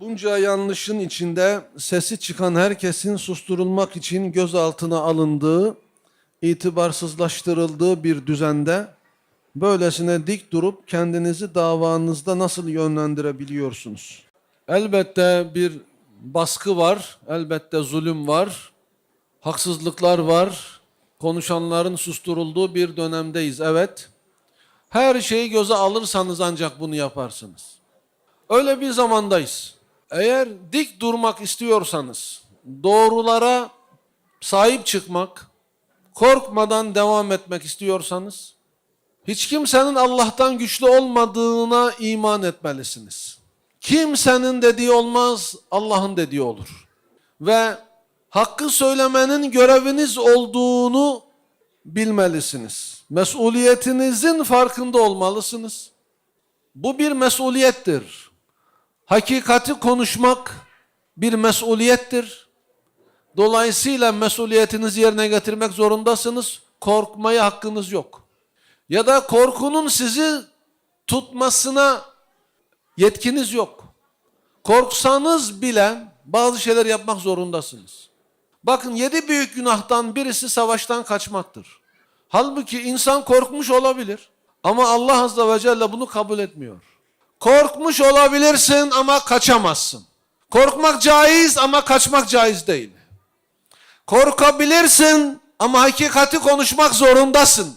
Bunca yanlışın içinde sesi çıkan herkesin susturulmak için gözaltına alındığı, itibarsızlaştırıldığı bir düzende böylesine dik durup kendinizi davanızda nasıl yönlendirebiliyorsunuz? Elbette bir baskı var, elbette zulüm var, haksızlıklar var, konuşanların susturulduğu bir dönemdeyiz, evet. Her şeyi göze alırsanız ancak bunu yaparsınız. Öyle bir zamandayız. Eğer dik durmak istiyorsanız, doğrulara sahip çıkmak, korkmadan devam etmek istiyorsanız, hiç kimsenin Allah'tan güçlü olmadığına iman etmelisiniz. Kimsenin dediği olmaz, Allah'ın dediği olur. Ve hakkı söylemenin göreviniz olduğunu bilmelisiniz. Mesuliyetinizin farkında olmalısınız. Bu bir mesuliyettir. Hakikati konuşmak bir mesuliyettir. Dolayısıyla mesuliyetinizi yerine getirmek zorundasınız. Korkmaya hakkınız yok. Ya da korkunun sizi tutmasına yetkiniz yok. Korksanız bile bazı şeyler yapmak zorundasınız. Bakın yedi büyük günahtan birisi savaştan kaçmaktır. Halbuki insan korkmuş olabilir. Ama Allah Azze ve Celle bunu kabul etmiyor. Korkmuş olabilirsin ama kaçamazsın. Korkmak caiz ama kaçmak caiz değil. Korkabilirsin ama hakikati konuşmak zorundasın.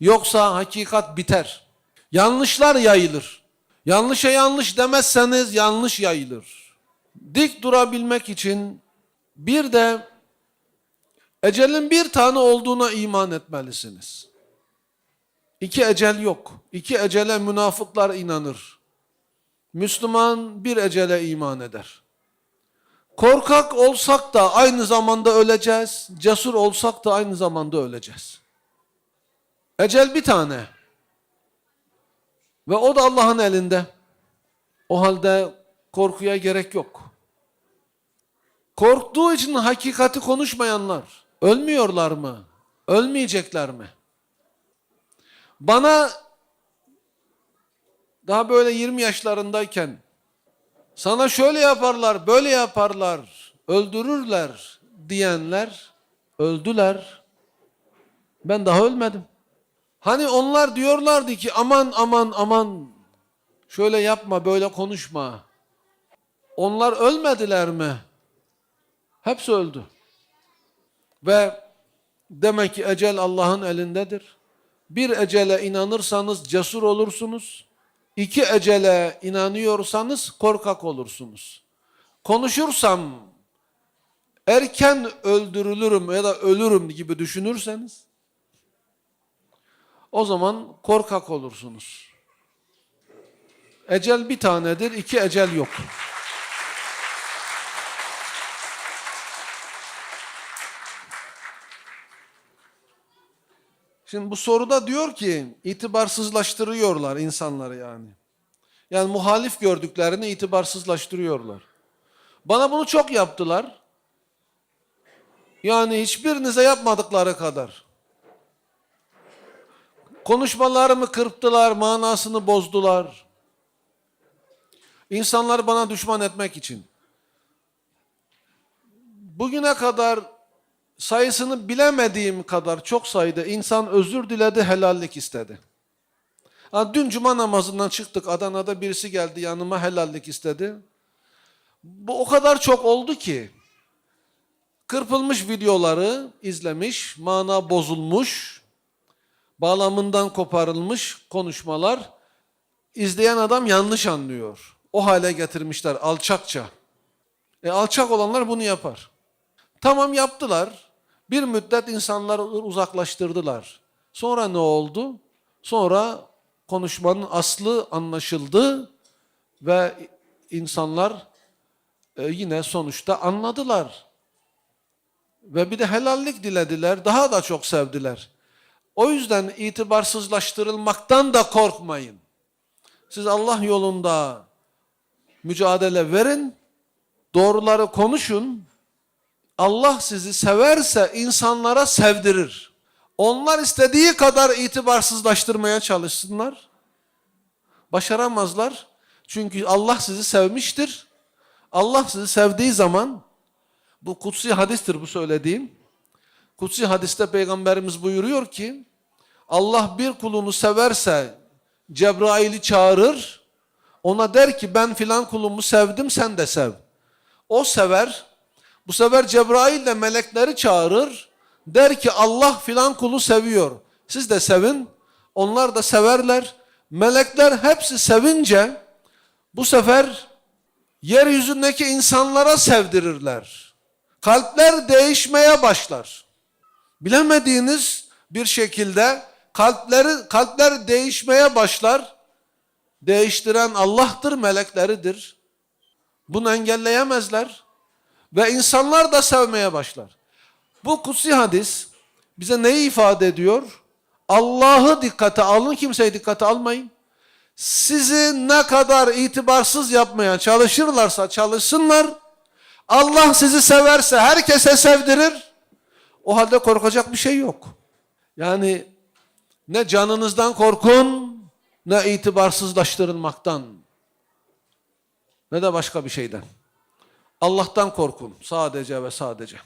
Yoksa hakikat biter. Yanlışlar yayılır. Yanlışa yanlış demezseniz yanlış yayılır. Dik durabilmek için bir de ecelin bir tane olduğuna iman etmelisiniz. İki ecel yok. İki ecele münafıklar inanır. Müslüman bir ecele iman eder. Korkak olsak da aynı zamanda öleceğiz. Cesur olsak da aynı zamanda öleceğiz. Ecel bir tane. Ve o da Allah'ın elinde. O halde korkuya gerek yok. Korktuğu için hakikati konuşmayanlar ölmüyorlar mı? Ölmeyecekler mi? Bana daha böyle 20 yaşlarındayken sana şöyle yaparlar, böyle yaparlar, öldürürler diyenler öldüler. Ben daha ölmedim. Hani onlar diyorlardı ki aman aman aman şöyle yapma, böyle konuşma. Onlar ölmediler mi? Hepsi öldü. Ve demek ki ecel Allah'ın elindedir. Bir ecele inanırsanız cesur olursunuz. İki ecele inanıyorsanız korkak olursunuz. Konuşursam erken öldürülürüm ya da ölürüm gibi düşünürseniz o zaman korkak olursunuz. Ecel bir tanedir, iki ecel yok. Şimdi bu soruda diyor ki itibarsızlaştırıyorlar insanları yani. Yani muhalif gördüklerini itibarsızlaştırıyorlar. Bana bunu çok yaptılar. Yani hiçbirinize yapmadıkları kadar. Konuşmalarımı kırptılar, manasını bozdular. İnsanlar bana düşman etmek için. Bugüne kadar sayısını bilemediğim kadar çok sayıda insan özür diledi, helallik istedi. Ha, dün cuma namazından çıktık, Adana'da birisi geldi yanıma helallik istedi. Bu o kadar çok oldu ki, kırpılmış videoları izlemiş, mana bozulmuş, bağlamından koparılmış konuşmalar, izleyen adam yanlış anlıyor. O hale getirmişler alçakça. E, alçak olanlar bunu yapar. Tamam yaptılar. Bir müddet insanları uzaklaştırdılar. Sonra ne oldu? Sonra konuşmanın aslı anlaşıldı ve insanlar e, yine sonuçta anladılar. Ve bir de helallik dilediler, daha da çok sevdiler. O yüzden itibarsızlaştırılmaktan da korkmayın. Siz Allah yolunda mücadele verin, doğruları konuşun, Allah sizi severse insanlara sevdirir. Onlar istediği kadar itibarsızlaştırmaya çalışsınlar. Başaramazlar. Çünkü Allah sizi sevmiştir. Allah sizi sevdiği zaman bu kutsi hadistir bu söylediğim. Kutsi hadiste peygamberimiz buyuruyor ki Allah bir kulunu severse Cebrail'i çağırır. Ona der ki ben filan kulumu sevdim sen de sev. O sever. Bu sefer Cebrail de melekleri çağırır. Der ki Allah filan kulu seviyor. Siz de sevin. Onlar da severler. Melekler hepsi sevince bu sefer yeryüzündeki insanlara sevdirirler. Kalpler değişmeye başlar. Bilemediğiniz bir şekilde kalpleri kalpler değişmeye başlar. Değiştiren Allah'tır, melekleridir. Bunu engelleyemezler ve insanlar da sevmeye başlar. Bu kutsi hadis bize neyi ifade ediyor? Allah'ı dikkate alın, kimseyi dikkate almayın. Sizi ne kadar itibarsız yapmaya çalışırlarsa çalışsınlar. Allah sizi severse herkese sevdirir. O halde korkacak bir şey yok. Yani ne canınızdan korkun, ne itibarsızlaştırılmaktan, ne de başka bir şeyden. Allah'tan korkun sadece ve sadece.